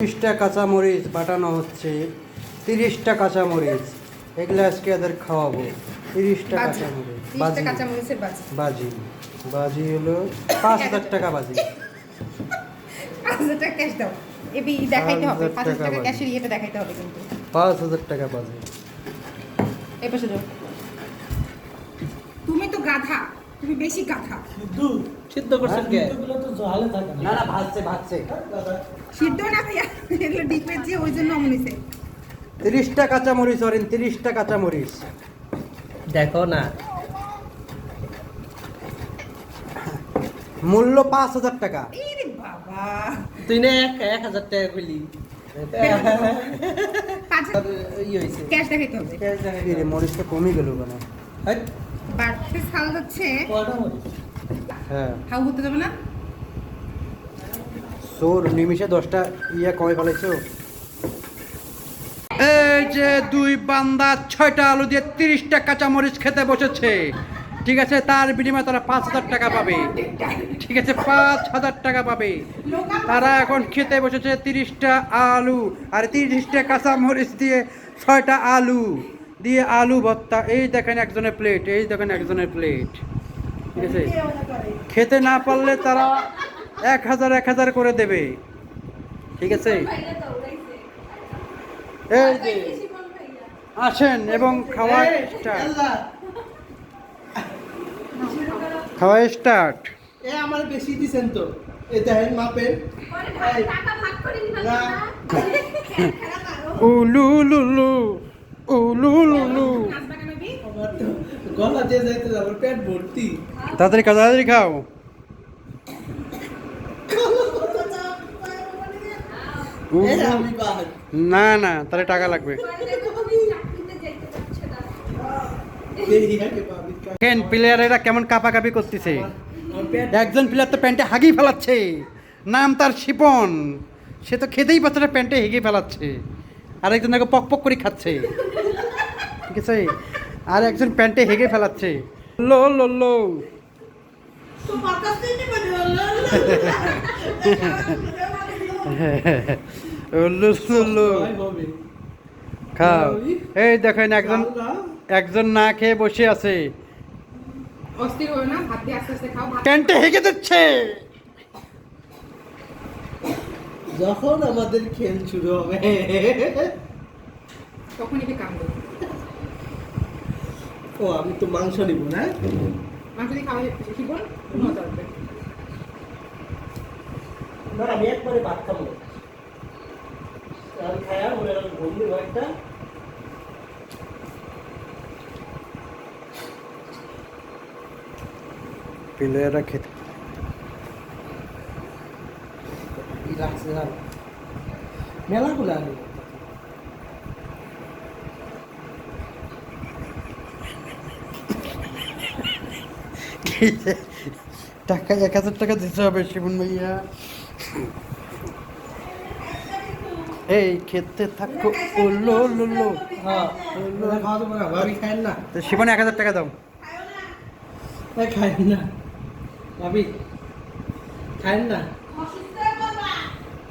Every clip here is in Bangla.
তিরিশটা কাঁচামরিচ বাটানো হচ্ছে। তিরিশটা কাঁচামরিচ। এগুলো আজকে এদের খাওয়াবো। তিরিশটা কাঁচামরিচ। বাজি। বাজি। হলো পাঁচ হাজার টাকা বাজি। পাঁচ হাজার টাকা বাজি। তুমি তো গাধা। তুমি বেশি গাধা। সিদ্ধ? করছেন কে? না না ভাজছে ভাজছে। সিদ্ধ না ভাইয়া এগুলো ডিপে যে ওই জন্য মনেছে তিরিশটা কাঁচামরিচ অরেন তিরিশটা কাঁচামরিচ। দেখো না। মূল্য পাঁচ হাজার টাকা। তুই না এক এক হাজার টাকা খুলি মরিচটা কমই গেল কেন হাট, বাড়তে সাল যাচ্ছে হ্যাঁ। হাউ হতে যাবে না? সোর নিমিষে দশটা ইয়া কমে ফেলেছো? এই যে দুই বান্দা ছয়টা আলু দিয়ে তিরিশটা কাঁচামরিচ খেতে বসেছে। ঠিক আছে তার বিনিময়ে তারা পাঁচ হাজার টাকা পাবে। ঠিক আছে পাঁচ হাজার টাকা পাবে। তারা এখন খেতে বসেছে তিরিশটা আলু আর তিরিশটা কাঁচামরিচ দিয়ে ছয়টা আলু। দিয়ে আলু ভর্তা এই দেখেন একজনের প্লেট এই দেখেন একজনের প্লেট ঠিক আছে? খেতে না পারলে তারা এক হাজার এক হাজার করে দেবে। ঠিক আছে? এই যে আসেন এবং খাওয়া স্টার্ট খাওয়া স্টার্ট এ আমার বেশি দিছেন তো। এই দেখেন মাপেন এই, উলু লুলু তাড়াতাড়ি খাও তাড়াতাড়ি খাও। না না তাহলে টাকা লাগবে। দেখেন প্লেয়ারেরা কেমন কাপাকাপি করতেছে? একজন প্লেয়ার তো প্যান্টে হাগি ফেলাচ্ছে। নাম তার শিপন। সে তো খেতেই পাচ্ছে না প্যান্টে হেগে ফেলাচ্ছে। আর একজন দেখো পক পক করে খাচ্ছে। ঠিক আর একজন প্যান্টে হেগে ফেলাচ্ছে। লো লো লো। লো লো লো। খাও। এই দেখেন একজন একজন না খেয়ে বসে আছে। হয়ে প্যান্টে হেগে দিচ্ছে। যখন আমাদের খেল শুরু হবে। তখনই কি কাম ও আমি তো মাংস নিব না? মাংস দিয়ে খাওয়া শিখব? মজা হবে। না আমি একবারে ভাত খাব। আমি খায়া মনে হয় ঘুম দিব একটা প্লেয়াররা খেতে মেলা গুলো আলু টাকা এক হাজার টাকা দিতে হবে শিবন ভাইয়া। এই খেতে থাকো ও লো লো লো। হ্যাঁ না। তো শিবন এক হাজার টাকা দাও। খায়েন না। ভাবি খায়েন না।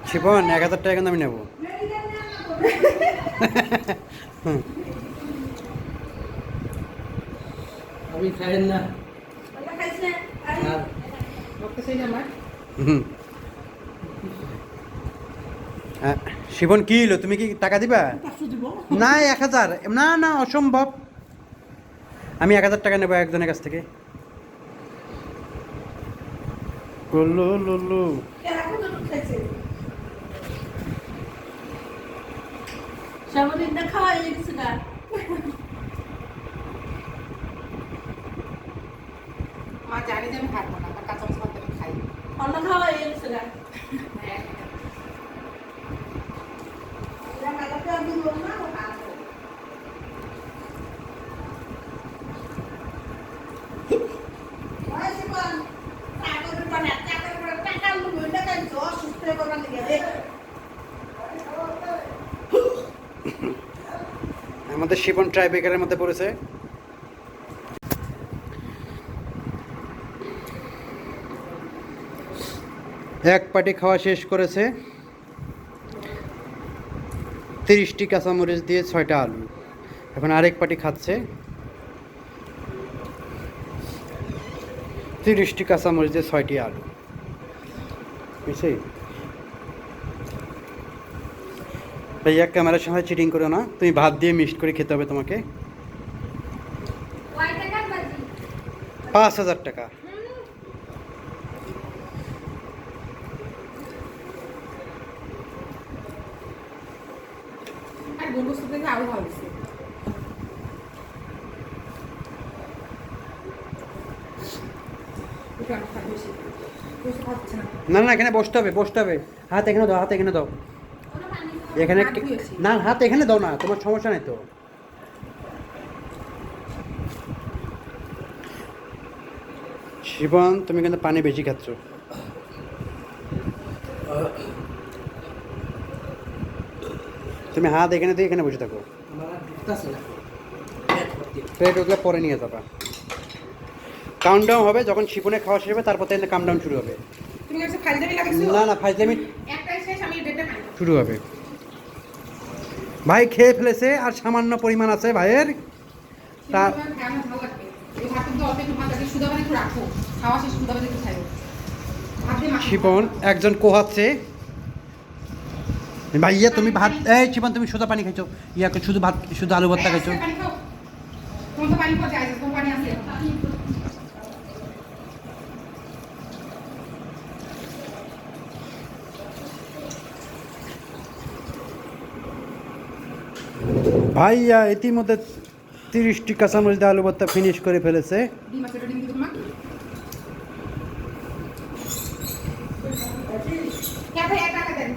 শিবন এক হাজার টাকা কিন্তু আমি নেব। হুম, ভাবি না। শিবন কি হলো তুমি কি টাকা দিবা? না এক হাজার। না না অসম্ভব। আমি এক হাজার টাকা নেব একজনের কাছ থেকে। লো লো লো সামনে খাওয়া গেছে না। মা জানে যে আমি খাব না তার কাঁচা মাছ ভাত আমি খাই। অন্য খাওয়া গেছে না হ্যাঁ আমাদের শিবন ট্রাই বেকারের মধ্যে পড়েছে। এক পাটি খাওয়া শেষ করেছে। তিরিশটি কাঁচামরিচ দিয়ে ছয়টা আলু। এখন আরেক পাটি খাচ্ছে। তিরিশটি কাঁচামরিচ দিয়ে ছয়টি আলু। বুঝছি? ভাইয়া ক্যামেরার সময় চিটিং করো না। তুমি ভাত দিয়ে মিক্সড করে খেতে হবে তোমাকে। পাঁচ হাজার টাকা। থেকে আরও ভালো না। না না এখানে বসতে হবে বসতে হবে। হাত এখানে দাও হাত এখানে দাও। এখানে না হাত এখানে দাও না তোমার সমস্যা নেই তো। শিবন তুমি কিন্তু পানি বেশি খাচ্ছ। তুমি হাত এখানে দিয়ে এখানে বসে থাকো। প্লেট ওগুলো পরে নিয়ে যাবা। কাউন্টডাউন হবে যখন শিপনে খাওয়া শেষ হবে তারপর থেকে কাউন্টডাউন শুরু হবে। না না ফাইজলামি আমি শুরু হবে। ভাই খেয়ে ফেলেছে আর সামান্য পরিমাণ আছে ভাইয়ের। তা। শিপন একজন কোহাচ্ছে। ভাইয়া তুমি ভাত, এই শিপন তুমি সুদা পানি খাইছো। ইয়াকে শুধু ভাত, শুধু আলু ভর্তা খাইছো। ভাইয়া, ইতিমধ্যে তিরিশটি কাঁচামরিচ আলু ভর্তা ফিনিশ করে ফেলেছে ডিম আছে ওটা ডিম দিবো তোমার হ্যাঁ ভাই এক টাকা দেন ভাইয়ার খরিয়ত খারাপ ওরা এক হাজার এক হাজার করে দুই হাজার দেওয়ার কথা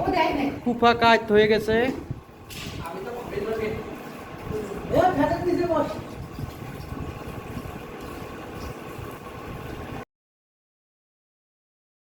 ও দেয় নাই। কুফা কাজ হয়ে গেছে।